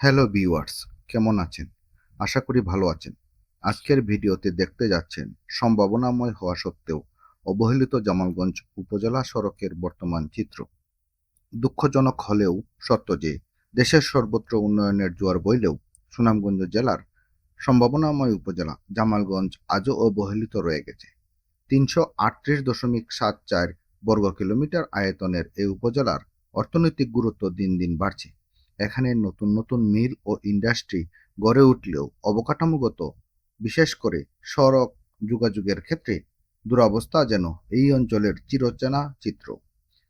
Hello viewers কেমন আছেন? আশা করি ভালো আছেন। আজকের ভিডিওতে দেখতে যাচ্ছেন সম্ভাবনাময় হওয়া সত্ত্বেও অবহেলিত জামালগঞ্জ উপজেলা সড়কের বর্তমান চিত্র। দুঃখজনক হলেও সত্য যে, দেশের সর্বত্র উন্নয়নের জোয়ার বইলেও সুনামগঞ্জ জেলার সম্ভাবনাময় উপজেলা জামালগঞ্জ আজও অবহেলিত রয়ে গেছে। তিনশো আটত্রিশ দশমিক সাত চার বর্গ কিলোমিটার আয়তনের এই উপজেলার অর্থনৈতিক গুরুত্ব দিন দিন বাড়ছে। এখানে নতুন নতুন মিল ও ইন্ডাস্ট্রি গড়ে উঠলেও অবকাঠামোগত, বিশেষ করে সড়ক যোগাযোগের ক্ষেত্রে দুরবস্থা যেন এই অঞ্চলের চিরচেনা চিত্র।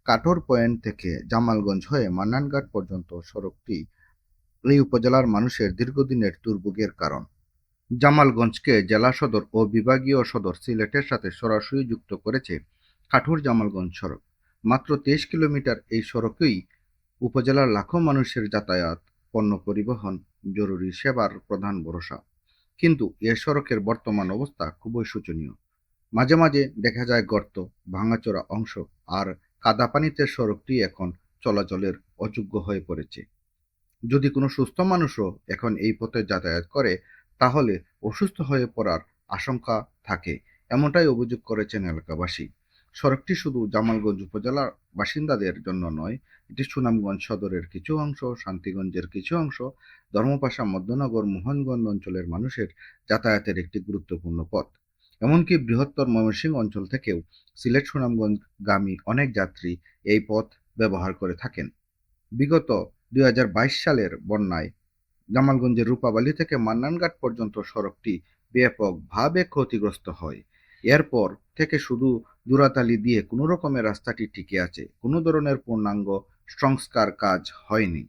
কাঠোর পয়েন্ট থেকে জামালগঞ্জ হয়ে মান্নানঘাট পর্যন্ত সড়কটি এই উপজেলার মানুষের দীর্ঘদিনের দুর্ভোগের কারণ। জামালগঞ্জকে জেলা সদর ও বিভাগীয় সদর সিলেটের সাথে সরাসরি যুক্ত করেছে কাঠুর জামালগঞ্জ সড়ক। মাত্র তেইশ কিলোমিটার এই সড়কেই উপজেলার লাখো মানুষের যাতায়াত, পণ্য পরিবহন, জরুরি সেবার প্রধান ভরসা। কিন্তু এ সড়কের বর্তমান অবস্থা খুবই শোচনীয়। মাঝে মাঝে দেখা যায় গর্ত, ভাঙাচোরা অংশ আর কাদা পানিতে সড়কটি এখন চলাচলের অযোগ্য হয়ে পড়েছে। যদি কোনো সুস্থ মানুষও এখন এই পথে যাতায়াত করে, তাহলে অসুস্থ হয়ে পড়ার আশঙ্কা থাকে, এমনটাই অভিযোগ করেছেন এলাকাবাসী। সড়কটি শুধু জামালগঞ্জ উপজেলার বাসিন্দাদের জন্য নয়, এটি সুনামগঞ্জ সদরের কিছু অংশ, শান্তিগঞ্জের কিছু অংশ, ধর্মপাশা, মধ্যনগর, মোহনগঞ্জ অঞ্চলের মানুষের যাতায়াতের একটি গুরুত্বপূর্ণ পথ। এমনকি বৃহত্তর ময়মনসিংহ অঞ্চল থেকেও সিলেট সুনামগঞ্জ গামী অনেক যাত্রী এই পথ ব্যবহার করে থাকেন। বিগত দুই হাজার বাইশ সালের বন্যায় জামালগঞ্জের রূপাবালী থেকে মান্নানঘাট পর্যন্ত সড়কটি ব্যাপকভাবে ক্ষতিগ্রস্ত হয়। এরপর থেকে শুধু জোড়াতালি দিয়ে কোনো রকমের রাস্তাটি টিকে আছে। কোনো ধরনের পূর্ণাঙ্গ সংস্কার কাজ হয়নি।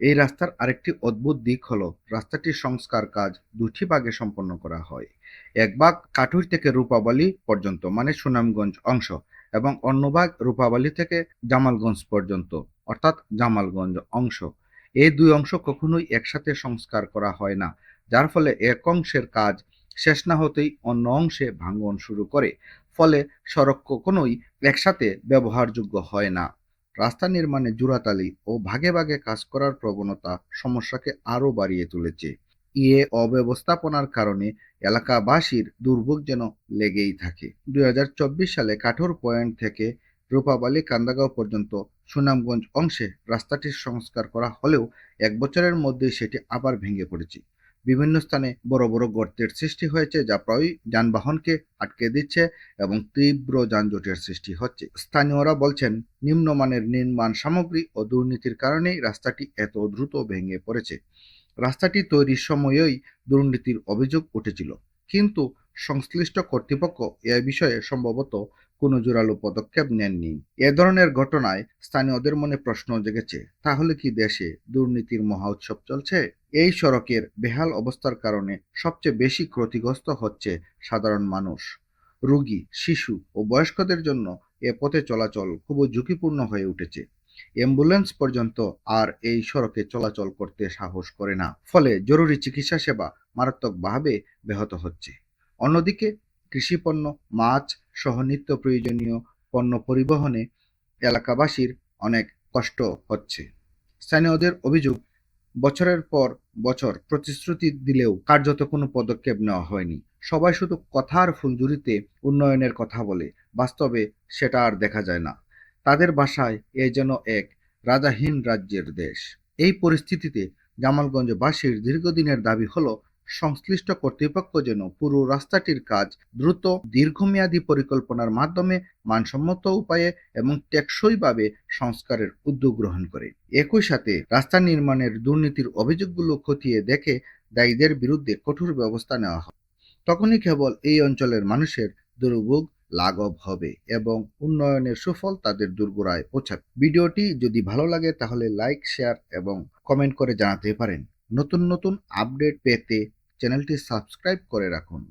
এই রাস্তার আরেকটি অদ্ভুত দিক হল, রাস্তাটির সংস্কার কাজ দুটি ভাগে সম্পন্ন করা হয়। এক ভাগ কাঠুর থেকে রূপাবালী পর্যন্ত মানে সুনামগঞ্জ অংশ, এবং অন্য ভাগ রূপাবালী থেকে জামালগঞ্জ পর্যন্ত, অর্থাৎ জামালগঞ্জ অংশ। এই দুই অংশ কখনোই একসাথে সংস্কার করা হয় না, যার ফলে এক অংশের কাজ শেষ না হতেই অন্য অংশে ভাঙন শুরু করে, ফলে সড়ক কখনোই একসাথে ব্যবহারযোগ্য হয় না। রাস্তা নির্মাণে জোড়াতালি ও ভাগে ভাগে কাজ করার প্রবণতা সমস্যাকে আরও বাড়িয়ে তুলেছে। ইয়ে অব্যবস্থাপনার কারণে এলাকাবাসীর দুর্ভোগ যেন লেগেই থাকে। দুই হাজার চব্বিশ সালে কাঠোর পয়েন্ট থেকে রূপাবালি কান্দাগাঁও পর্যন্ত সুনামগঞ্জ অংশে রাস্তাটির সংস্কার করা হলেও এক বছরের মধ্যেই সেটি আবার ভেঙে পড়েছে। বিভিন্ন স্থানে বড় বড় গর্তের সৃষ্টি হয়েছে যা প্রায়ই যানবাহনকে আটকে দিচ্ছে এবং তীব্র যানজটের সৃষ্টি হচ্ছে। স্থানীয়রা বলছেন, নিম্নমানের নির্মাণ সামগ্রী ও দুর্নীতির কারণেই রাস্তাটি এত দ্রুত ভেঙে পড়েছে। রাস্তাটি তৈরির সময়েই দুর্নীতির অভিযোগ উঠেছিল। কিন্তু সংশ্লিষ্ট কর্তৃপক্ষ এ বিষয়ে সম্ভবত কোনো জোরালো পদক্ষেপ নেননি। এ ধরনের ঘটনায় স্থানীয়দের মনে প্রশ্ন জেগেছে, তাহলে কি দেশে দুর্নীতির মহা উৎসব চলছে? এই সড়কের বেহাল অবস্থার কারণে সবচেয়ে বেশি ক্ষতিগ্রস্ত হচ্ছে সাধারণ মানুষ। রোগী, শিশু ও বয়স্কদের জন্য এ পথে চলাচল খুবই ঝুঁকিপূর্ণ হয়ে উঠেছে। অ্যাম্বুলেন্স পর্যন্ত আর এই সড়কে চলাচল করতে সাহস করে না। ফলে জরুরি চিকিৎসা সেবা মারাত্মকভাবে ব্যাহত হচ্ছে। অন্যদিকে কৃষিপণ্য, মাছ সহ নিত্য প্রয়োজনীয় পণ্য পরিবহনে এলাকাবাসীর অনেক কষ্ট হচ্ছে। স্থানীয়দের অভিযোগ, বছরের পর বছর প্রতিশ্রুতি দিলেও কার্যত কোনো পদক্ষেপ নেওয়া হয়নি। সবাই শুধু কথার ফুলঝুরিতে উন্নয়নের কথা বলে, বাস্তবে সেটা আর দেখা যায় না। তাদের বাসায় এ যেন এক রাজাহীন রাজ্যের দেশ। এই পরিস্থিতিতে জামালগঞ্জবাসীর দীর্ঘদিনের দাবি হলো সংশ্লিষ্ট কর্তৃপক্ষ যেন পুরো রাস্তাটির কাজ দ্রুত, দীর্ঘমেয়াদী পরিকল্পনার মাধ্যমে মানসম্মত উপায়ে এবং টেকসইভাবে সংস্কারের উদ্যোগ গ্রহণ করে। একই সাথে রাস্তা নির্মাণের দুর্নীতির অভিযোগগুলো খতিয়ে দেখে দায়ীদের বিরুদ্ধে কঠোর ব্যবস্থা নেওয়া হয়। তখনই কেবল এই অঞ্চলের মানুষের দুর্ভোগ লাঘব হবে এবং উন্নয়নের সুফল তাদের দুর্গোড়ায় পৌঁছাবে। ভিডিওটি যদি ভালো লাগে তাহলে লাইক, শেয়ার এবং কমেন্ট করে জানাতে পারেন। নতুন নতুন আপডেট পেতে চ্যানেলটি সাবস্ক্রাইব করে রাখুন।